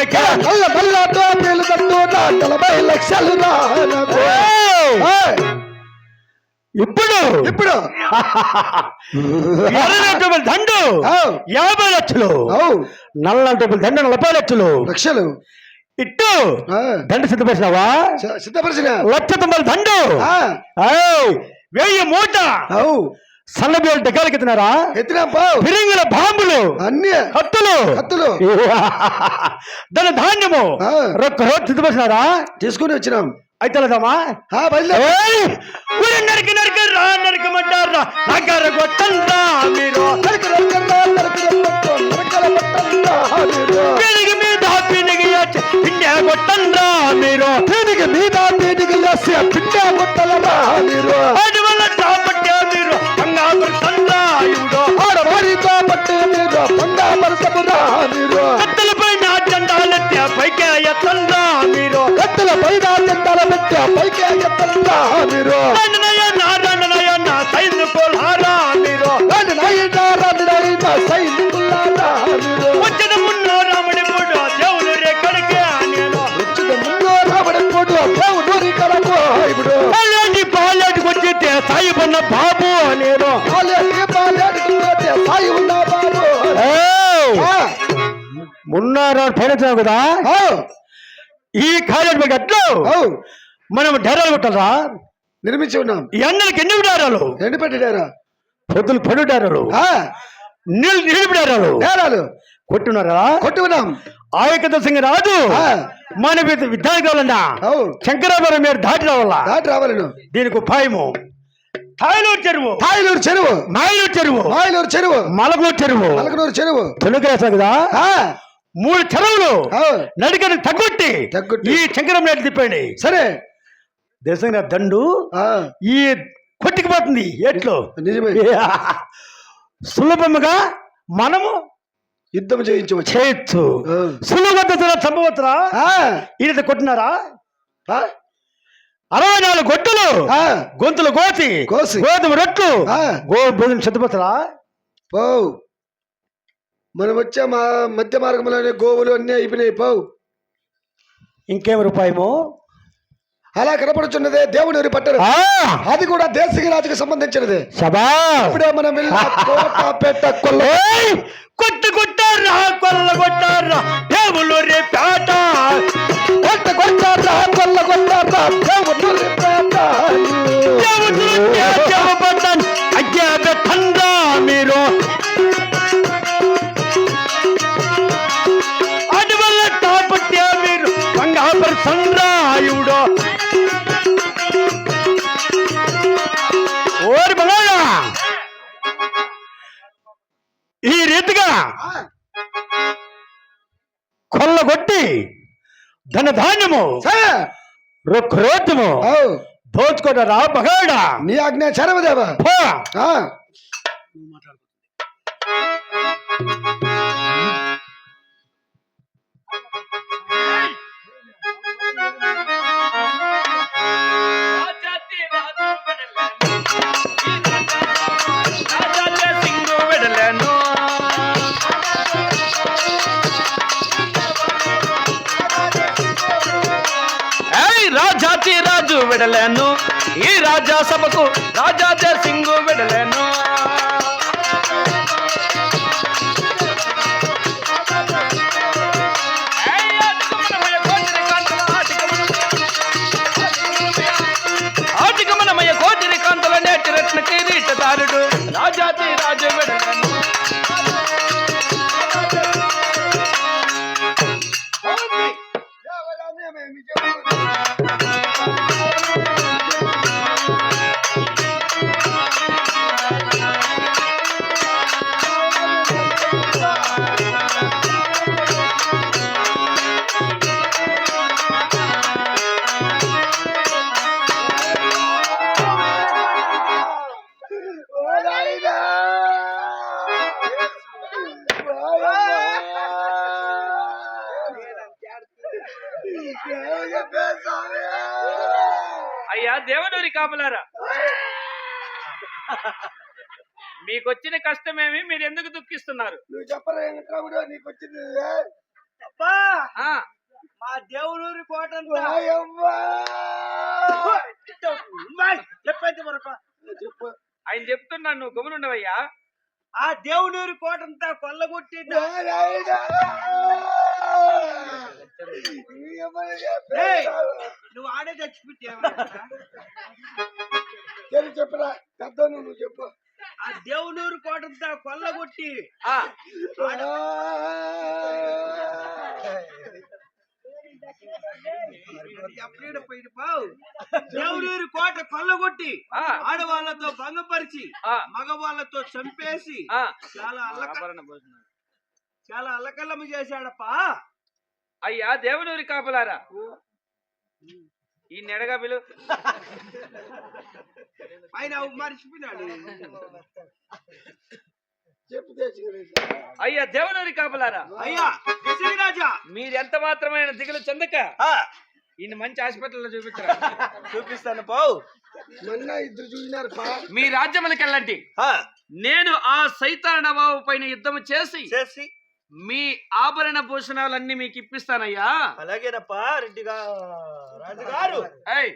మనకి. నలభై లక్షలు ఇప్పుడు? ఇప్పుడు? ఎర్రటోపుల దండు. యాభై లక్షలు. అవు, నల్ల టోపుల దండు నలభై లక్షలు. లక్షలు. ఇట్టు? దండు సిద్ధపరిచినావా? సిద్ధపరిచిన? లక్ష తొంభై దండు. వెయ్యి మూట. అవు సన్నబియ్యలు డెక్కలకి ఎత్తినారా ఎత్తినా పావు. పిరింగుల బాంబులు అన్ని. కత్తులు. కత్తులు. దాని ధాన్యము. రొక్క రోజు సిద్ధపరిచినారా తీసుకుని వచ్చినాం. అయితే! ఊరి నరికి నరికి రా నరకమంటారా నగర మీరు మీద పిండే మీరు మీద పిండా మీరు సాయిబన్న బాబు మున్నారా పైన కదా? ఈ కాలేజ్ గట్లు మనం డేరాలు కొట్టారా నిర్మించి ఉన్నాం. ఈ అన్నలకి ఎన్ని డేరాలు ఎండి పెట్టారా పొద్దులు పడు డేరాలు నీళ్ళు డేరాలు నేరాలు. కొట్టున్నారా? కొట్టి ఉన్నాం ఆయకత సింగ్ రాజు ఆ. మన విద్యానికి కావాలన్నా ఔ, శంకరాపురం మీరు దాటి రావాలా దాటి రావాలను. దీనికి ఉపాయము. తాయిలూరు చెరువు. తాయిలూరు చెరువు. మాయలూరు చెరువు. మాయలూరు చెరువు. మలగూరు చెరువు. పలకనూరు చెరువు. తెలుగురాసా కదా? ఆ, మూడు చెరువులు నడికని తగ్గొట్టి తగ్గొట్టి. ఈ శంకరం నాయుడు తిప్పండి సరే. దేశంగా దండు ఆ, ఈ కొట్టుకుపోతుంది ఎట్లు నిజమే. సులభముగా మనము యుద్ధం చేయించవచ్చు. చేయొచ్చు. సులభతరా చంపవచ్చురా ఈయన కొట్టినారా? అరవై నాలుగు గొడ్డలు గొంతులు కోసి కోసి. గోధుమ రొట్లు భోజనం చదువుతారా పోవు మనం వచ్చే మా మధ్య మార్గంలోనే గోవులు అన్నీ అయిపోయినాయి పోవు ఇంకేం రూపాయము? అలా కనపడుచున్నదే దేవుని పట్టరు అది కూడా దేశకి రాజుకు సంబంధించినది. ఇప్పుడే మనం కోట పెట్ట కొల్ల! కొట్టు కొట్టారా కొల్ల కొట్టారా దేవుళ్ళు రే పేట. కొట్ట కొట్టారా కొల్ల కొట్టారా దేవుని పేట. దేవుళ్ళు కొల్లగొట్టి ధన ధాన్యము సరే. రుక్రోత్యము ఔ, దోచుకోటరా బగాడా నీ ఆజ్ఞ చరవదేవా విడలేను. ఈ రాజా సభకు రాజా సింగు విడలేను. ఏయ్, ఆటికమనమయ కోటిరి కాంతల నేటి రత్న కిరీటదారుడు రాజాతి రాజు అయ్యా దేవనూరి కాపులారా? మీకొచ్చిన కష్టమేమి మీరు ఎందుకు దుఃఖిస్తున్నారు? నువ్వు చెప్పరా వెంకటరాముడు నీకు వచ్చింది మా దేవుడూరి కోట మరొక. చెప్పు. ఆయన చెప్తున్నాను నువ్వు గమనుండవయ్యా. ఆ దేవుడూరి కోట అంతా కొల్లగొట్టి నువ్వు ఆడే చచ్చిపెట్టావు చెప్పురా పెద్ద నువ్వు చెప్పు ఆ దేవుడూరి కోట అంతా కొల్లగొట్టి దేవుడూరి కోట కొల్లగొట్టి ఆ. ఆడవాళ్ళతో భంగపరిచి ఆ. మగవాళ్ళతో చంపేసి ఆ. చాలా అల్లక ఆభరణ భోజనం. చాలా అల్లకల్లము చేశాడప్పా అయ్యా దేవునూరి కాపలారా ఈ నెడగా పిలు. ఆయన మర్చిపోయినాడు. అయ్యా దేవునూరి కాపలారా? అయ్యా రాజా మీరు ఎంత మాత్రమైన దిగులు చెందక ఈయన మంచి హాస్పిటల్లో చూపించరా. చూపిస్తాను పావు. మొన్న ఇద్దరు చూసినారు పా. మీ రాజ్యములకి వెళ్ళండి నేను ఆ సైతాన నవాబు పైన యుద్ధం చేసి చేసి మీ ఆభరణ భూషణాలన్నీ మీకు ఇప్పిస్తానయ్యా. అలాగేనప్పా రెడ్డిగా రాజుగారు ఏయ్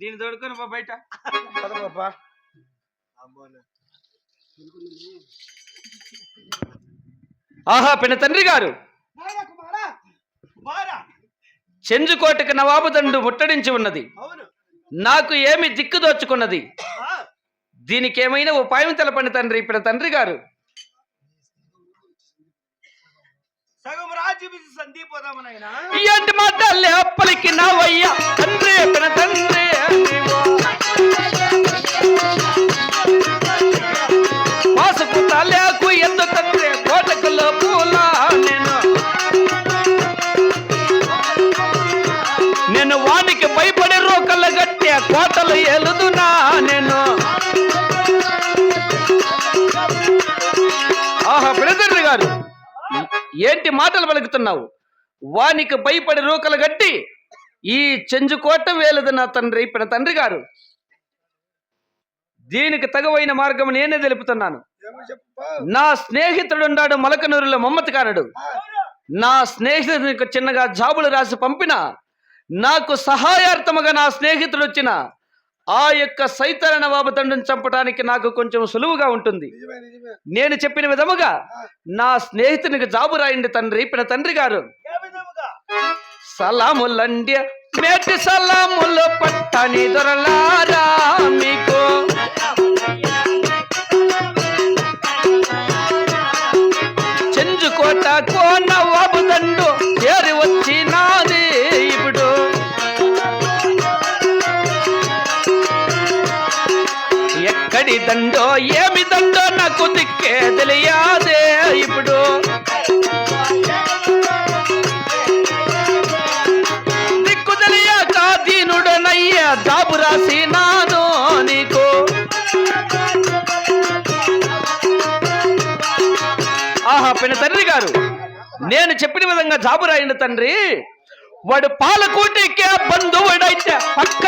దీన్ని తోడుకొని పో బయట. ఆహా పిన తండ్రి గారు. చెంజుకోటకు నవాబు దండు ముట్టడించి ఉన్నది. అవును. నాకు ఏమి దిక్కు దోచుకున్నది? ఆ, దీనికి ఏమైనా ఉపాయం తెలపండి తండ్రి పిన తండ్రి గారు. చూపించి రాజ్యం సందీపోదామనైనా ఏంటి మాటలే అప్పలికి ఏంటి మాటలు పలుకుతున్నావు? వానికి భయపడి రూకలు గట్టి ఈ చెంచుకోట వేలదు నా తండ్రి ఇప్పుడు తండ్రి గారు. దీనికి తగవైన మార్గం నేనే తెలుపుతున్నాను. నా స్నేహితుడున్నాడు మలకనూరులో మమ్మతికానుడు నా స్నేహితునికి చిన్నగా జాబులు రాసి పంపిన నాకు సహాయార్థముగా నా స్నేహితుడు వచ్చిన ఆ యొక్క సైతర నవాబు తండ్రిని చంపడానికి నాకు కొంచెం సులువుగా ఉంటుంది. నేను చెప్పిన విధముగా నా స్నేహితునికి జాబు రాయండి తండ్రి పిన తండ్రి గారు. సలాములండి మేటి సలాములు పట్టని దొరలారా మీకు. దండో ఏమి దండో నాకు దిక్కే తెలియాదే ఇప్పుడు. దిక్కు తెలియక దీనుడనయ్యా రాసి రాసినాను నీకు. ఆహా పిన తండ్రి గారు నేను చెప్పిన విధంగా జాబు రాయండి తండ్రి. వాడు పాలకూటికే బంధువుడైతే పక్క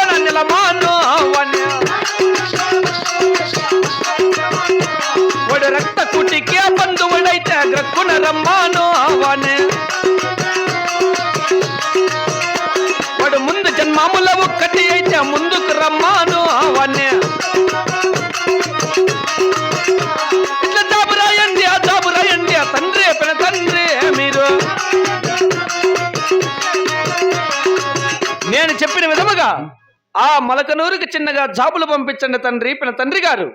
చెప్పిన ఆ మలకనూరుకి చిన్నగా జాబులు పంపించండి తండ్రి పిన తండ్రి గారు.